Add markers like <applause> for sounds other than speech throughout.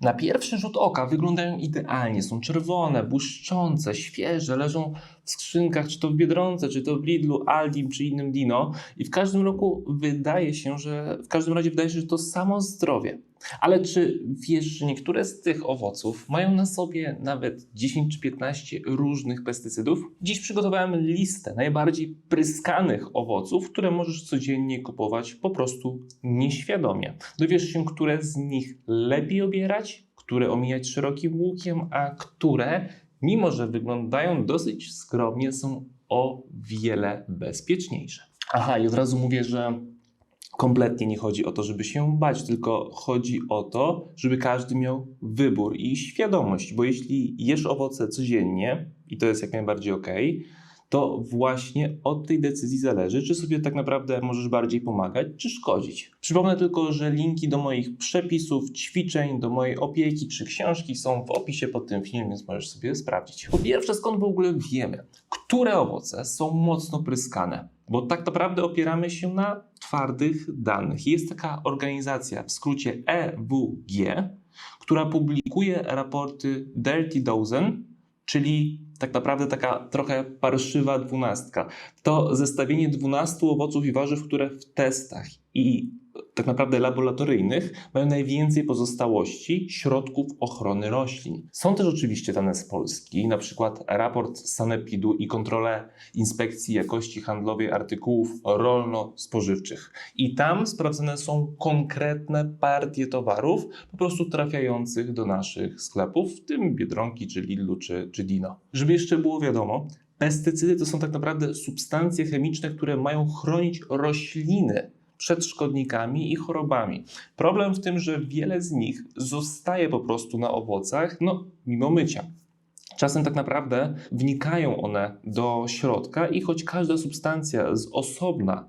Na pierwszy rzut oka wyglądają idealnie, są czerwone, błyszczące, świeże, leżą w skrzynkach, czy to w Biedronce, czy to w Lidlu, Aldim, czy innym Dino i w każdym roku wydaje się, że w każdym razie wydaje się, że to samo zdrowie. Ale czy wiesz, że niektóre z tych owoców mają na sobie nawet 10 czy 15 różnych pestycydów? Dziś przygotowałem listę najbardziej pryskanych owoców, które możesz codziennie kupować po prostu nieświadomie. Dowiesz się, które z nich lepiej obierać, które omijać szerokim łukiem, a które, mimo że wyglądają dosyć skromnie, są o wiele bezpieczniejsze. Aha, i od razu mówię, że kompletnie nie chodzi o to, żeby się bać, tylko chodzi o to, żeby każdy miał wybór i świadomość, bo jeśli jesz owoce codziennie, i to jest jak najbardziej ok, to właśnie od tej decyzji zależy, czy sobie tak naprawdę możesz bardziej pomagać, czy szkodzić. Przypomnę tylko, że linki do moich przepisów, ćwiczeń, do mojej opieki czy książki są w opisie pod tym filmem, więc możesz sobie sprawdzić. Po pierwsze, skąd w ogóle wiemy, które owoce są mocno pryskane? Bo tak naprawdę opieramy się na twardych danych. Jest taka organizacja, w skrócie EWG, która publikuje raporty Dirty Dozen, czyli tak naprawdę taka trochę parszywa dwunastka. To zestawienie 12 owoców i warzyw, które w testach i tak naprawdę laboratoryjnych mają najwięcej pozostałości środków ochrony roślin. Są też oczywiście dane z Polski, na przykład raport Sanepidu i kontrolę Inspekcji Jakości Handlowej Artykułów Rolno-Spożywczych. I tam sprawdzone są konkretne partie towarów po prostu trafiających do naszych sklepów, w tym Biedronki, czy Lidlu, czy, czy Dino. Żeby jeszcze było wiadomo, pestycydy to są tak naprawdę substancje chemiczne, które mają chronić rośliny przed szkodnikami i chorobami. Problem w tym, że wiele z nich zostaje po prostu na owocach, no mimo mycia. Czasem tak naprawdę wnikają one do środka i choć każda substancja z osobna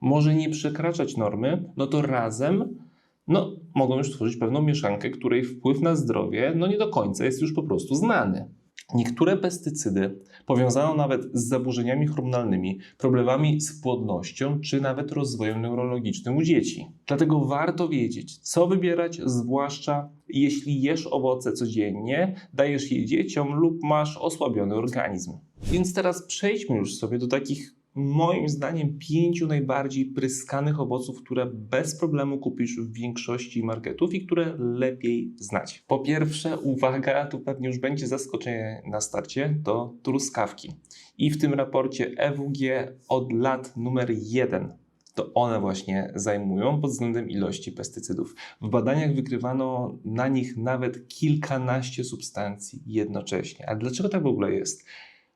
może nie przekraczać normy, no to razem no, mogą już tworzyć pewną mieszankę, której wpływ na zdrowie no nie do końca jest już po prostu znany. Niektóre pestycydy powiązano nawet z zaburzeniami hormonalnymi, problemami z płodnością czy nawet rozwojem neurologicznym u dzieci. Dlatego warto wiedzieć, co wybierać, zwłaszcza jeśli jesz owoce codziennie, dajesz je dzieciom lub masz osłabiony organizm. Więc teraz przejdźmy już sobie do takich moim zdaniem pięciu najbardziej pryskanych owoców, które bez problemu kupisz w większości marketów i które lepiej znać. Po pierwsze, uwaga, tu pewnie już będzie zaskoczenie na starcie, to truskawki. I w tym raporcie EWG od lat numer jeden to one właśnie zajmują pod względem ilości pestycydów. W badaniach wykrywano na nich nawet kilkanaście substancji jednocześnie. A dlaczego tak w ogóle jest?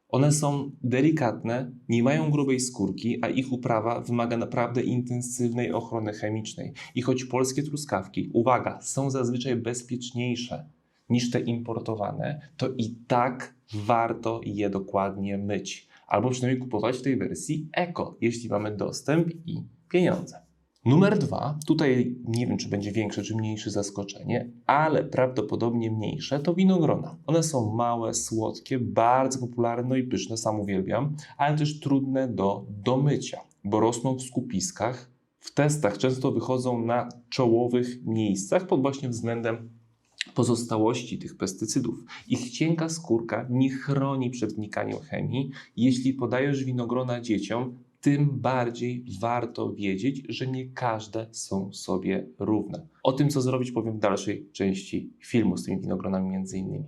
One są delikatne, nie mają grubej skórki, a ich uprawa wymaga naprawdę intensywnej ochrony chemicznej. I choć polskie truskawki, uwaga, są zazwyczaj bezpieczniejsze niż te importowane, to i tak warto je dokładnie myć. Albo przynajmniej kupować w tej wersji eko, jeśli mamy dostęp i pieniądze. Numer dwa, tutaj nie wiem, czy będzie większe czy mniejsze zaskoczenie, ale prawdopodobnie mniejsze, to winogrona. One są małe, słodkie, bardzo popularne no i pyszne, sam uwielbiam, ale też trudne do domycia, bo rosną w skupiskach. W testach często wychodzą na czołowych miejscach pod właśnie względem pozostałości tych pestycydów. Ich cienka skórka nie chroni przed wnikaniem chemii. Jeśli podajesz winogrona dzieciom, tym bardziej warto wiedzieć, że nie każde są sobie równe. O tym, co zrobić, powiem w dalszej części filmu z tymi winogronami między innymi.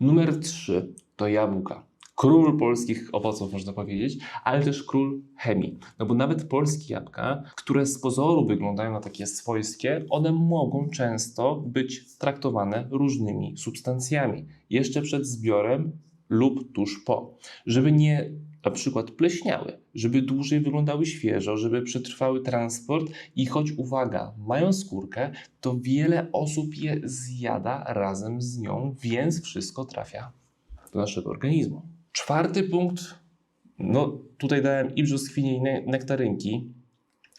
Numer 3 to jabłka. Król polskich owoców, można powiedzieć, ale też król chemii. No bo nawet polskie jabłka, które z pozoru wyglądają na takie swojskie, one mogą często być traktowane różnymi substancjami. Jeszcze przed zbiorem lub tuż po. Żeby nie na przykład pleśniały, żeby dłużej wyglądały świeżo, żeby przetrwały transport i choć uwaga, mają skórkę, to wiele osób je zjada razem z nią, więc wszystko trafia do naszego organizmu. Czwarty punkt, no tutaj dałem i brzoskwinie i ne- nektarynki,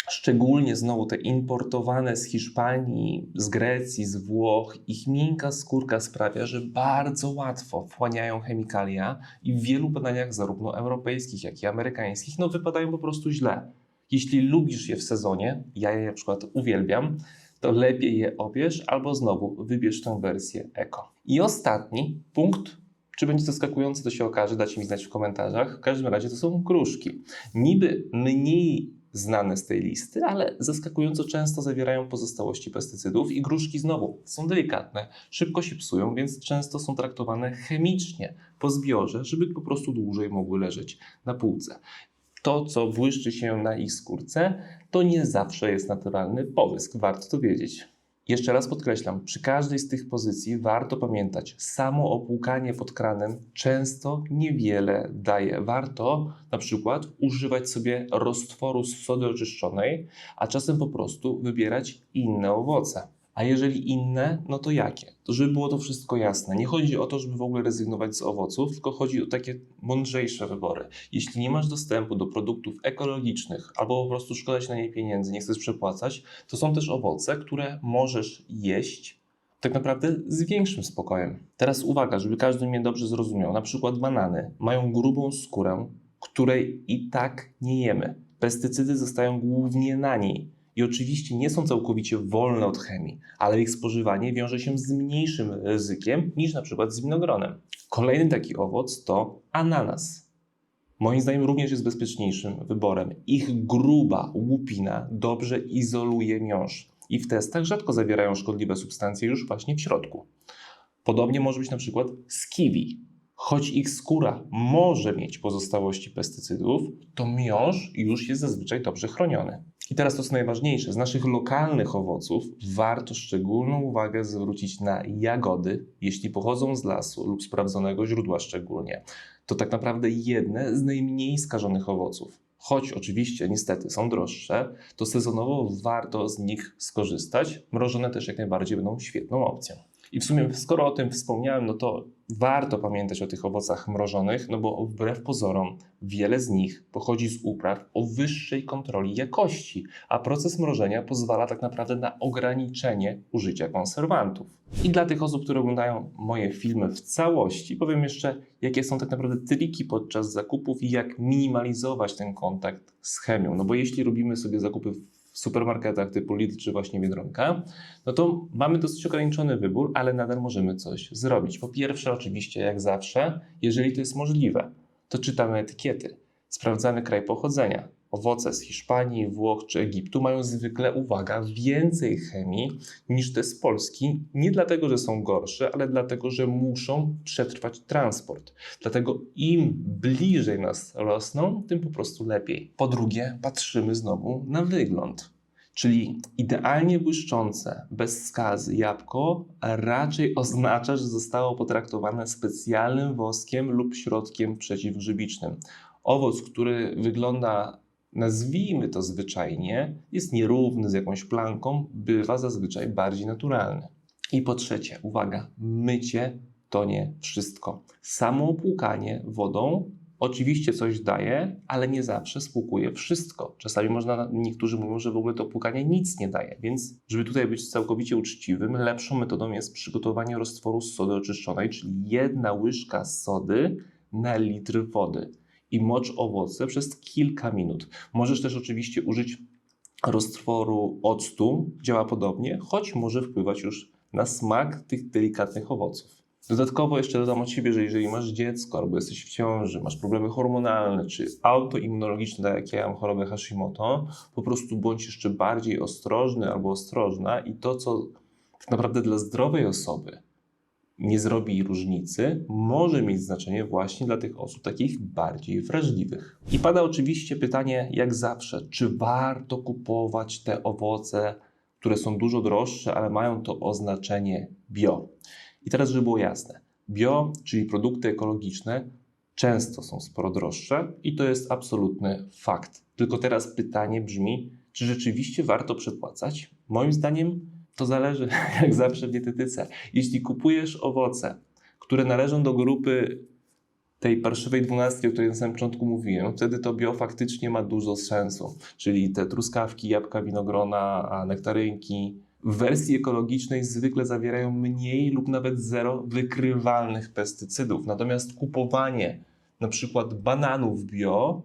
Szczególnie znowu te importowane z Hiszpanii, z Grecji, z Włoch, ich miękka skórka sprawia, że bardzo łatwo wchłaniają chemikalia i w wielu badaniach, zarówno europejskich, jak i amerykańskich, no wypadają po prostu źle. Jeśli lubisz je w sezonie, ja je na przykład uwielbiam, to lepiej je obierz albo znowu wybierz tą wersję eko. I ostatni punkt, czy będzie zaskakujący, to się okaże, dajcie mi znać w komentarzach. W każdym razie to są gruszki. Niby mniej znane z tej listy, ale zaskakująco często zawierają pozostałości pestycydów i gruszki znowu są delikatne, szybko się psują, więc często są traktowane chemicznie po zbiorze, żeby po prostu dłużej mogły leżeć na półce. To, co błyszczy się na ich skórce, to nie zawsze jest naturalny połysk, warto to wiedzieć. Jeszcze raz podkreślam, przy każdej z tych pozycji warto pamiętać, samo opłukanie pod kranem często niewiele daje. Warto na przykład używać sobie roztworu z sody oczyszczonej, a czasem po prostu wybierać inne owoce. A jeżeli inne, no to jakie? To żeby było to wszystko jasne. Nie chodzi o to, żeby w ogóle rezygnować z owoców, tylko chodzi o takie mądrzejsze wybory. Jeśli nie masz dostępu do produktów ekologicznych albo po prostu szkoda ci na nie pieniędzy, nie chcesz przepłacać, to są też owoce, które możesz jeść tak naprawdę z większym spokojem. Teraz uwaga, żeby każdy mnie dobrze zrozumiał. Na przykład banany mają grubą skórę, której i tak nie jemy. Pestycydy zostają głównie na niej. I oczywiście nie są całkowicie wolne od chemii, ale ich spożywanie wiąże się z mniejszym ryzykiem niż na przykład z winogronem. Kolejny taki owoc to ananas. Moim zdaniem również jest bezpieczniejszym wyborem. Ich gruba łupina dobrze izoluje miąższ i w testach rzadko zawierają szkodliwe substancje już właśnie w środku. Podobnie może być na przykład z kiwi. Choć ich skóra może mieć pozostałości pestycydów, to miąższ już jest zazwyczaj dobrze chroniony. I teraz to co najważniejsze, z naszych lokalnych owoców warto szczególną uwagę zwrócić na jagody, jeśli pochodzą z lasu lub sprawdzonego źródła szczególnie. To tak naprawdę jedne z najmniej skażonych owoców. Choć oczywiście niestety są droższe, to sezonowo warto z nich skorzystać. Mrożone też jak najbardziej będą świetną opcją. I w sumie, skoro o tym wspomniałem, no to warto pamiętać o tych owocach mrożonych, no bo wbrew pozorom wiele z nich pochodzi z upraw o wyższej kontroli jakości, a proces mrożenia pozwala tak naprawdę na ograniczenie użycia konserwantów. I dla tych osób, które oglądają moje filmy w całości, powiem jeszcze, jakie są tak naprawdę triki podczas zakupów i jak minimalizować ten kontakt z chemią. No bo jeśli robimy sobie zakupy w supermarketach typu Lidl czy właśnie Biedronka, no to mamy dosyć ograniczony wybór, ale nadal możemy coś zrobić. Po pierwsze, oczywiście, jak zawsze, jeżeli to jest możliwe, to czytamy etykiety, sprawdzamy kraj pochodzenia. Owoce z Hiszpanii, Włoch czy Egiptu mają zwykle, uwaga, więcej chemii niż te z Polski. Nie dlatego, że są gorsze, ale dlatego, że muszą przetrwać transport. Dlatego im bliżej nas rosną, tym po prostu lepiej. Po drugie, patrzymy znowu na wygląd. Czyli idealnie błyszczące, bez skazy jabłko raczej oznacza, że zostało potraktowane specjalnym woskiem lub środkiem przeciwgrzybicznym. Owoc, który wygląda nazwijmy to zwyczajnie, jest nierówny z jakąś planką, bywa zazwyczaj bardziej naturalny. I po trzecie, uwaga, mycie to nie wszystko. Samo opłukanie wodą oczywiście coś daje, ale nie zawsze spłukuje wszystko. Czasami można, niektórzy mówią, że w ogóle to płukanie nic nie daje, więc żeby tutaj być całkowicie uczciwym, lepszą metodą jest przygotowanie roztworu z sody oczyszczonej, czyli jedna łyżka sody na litr wody i mocz owoce przez kilka minut. Możesz też oczywiście użyć roztworu octu, działa podobnie, choć może wpływać już na smak tych delikatnych owoców. Dodatkowo jeszcze dodam od siebie, że jeżeli masz dziecko albo jesteś w ciąży, masz problemy hormonalne czy autoimmunologiczne, tak jak ja mam chorobę Hashimoto, po prostu bądź jeszcze bardziej ostrożny albo ostrożna i to, co tak naprawdę dla zdrowej osoby nie zrobi różnicy, może mieć znaczenie właśnie dla tych osób takich bardziej wrażliwych. I pada oczywiście pytanie, jak zawsze, czy warto kupować te owoce, które są dużo droższe, ale mają to oznaczenie bio. I teraz, żeby było jasne, bio, czyli produkty ekologiczne, często są sporo droższe i to jest absolutny fakt. Tylko teraz pytanie brzmi, czy rzeczywiście warto przepłacać? Moim zdaniem to zależy, <laughs> jak zawsze w dietetyce. Jeśli kupujesz owoce, które należą do grupy tej parszywej dwunastki, o której na samym początku mówiłem, wtedy to bio faktycznie ma dużo sensu. Czyli te truskawki, jabłka, winogrona, nektarynki. W wersji ekologicznej zwykle zawierają mniej lub nawet zero wykrywalnych pestycydów. Natomiast kupowanie na przykład bananów bio,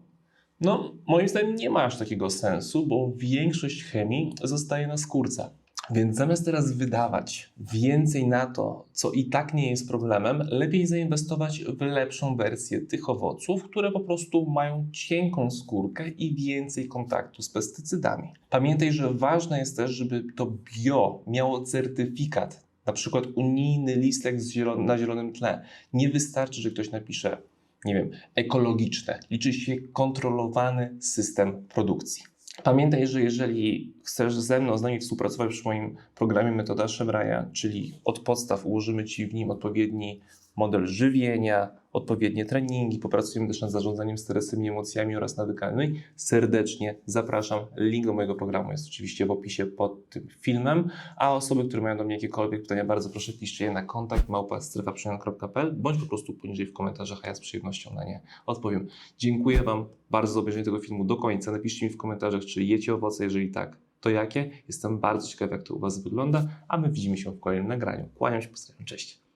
no moim zdaniem nie ma aż takiego sensu, bo większość chemii zostaje na skórce. Więc zamiast teraz wydawać więcej na to, co i tak nie jest problemem, lepiej zainwestować w lepszą wersję tych owoców, które po prostu mają cienką skórkę i więcej kontaktu z pestycydami. Pamiętaj, że ważne jest też, żeby to bio miało certyfikat, na przykład unijny listek zielon- na zielonym tle. Nie wystarczy, że ktoś napisze, nie wiem, ekologiczne. Liczy się kontrolowany system produkcji. Pamiętaj, że jeżeli chcesz ze mną, z nami współpracować przy moim programie Metoda Szemraja, czyli od podstaw ułożymy Ci w nim odpowiedni model żywienia, odpowiednie treningi, popracujemy też nad zarządzaniem stresem i emocjami oraz nawykami, serdecznie zapraszam. Link do mojego programu jest oczywiście w opisie pod tym filmem, a osoby, które mają do mnie jakiekolwiek pytania, bardzo proszę piszcie je na kontakt małpa.strefaprzemian.pl bądź po prostu poniżej w komentarzach, a ja z przyjemnością na nie odpowiem. Dziękuję Wam bardzo za obejrzenie tego filmu do końca. Napiszcie mi w komentarzach, czy jecie owoce, jeżeli tak, to jakie. Jestem bardzo ciekaw, jak to u Was wygląda, a my widzimy się w kolejnym nagraniu. Kłaniam się, pozdrawiam, cześć.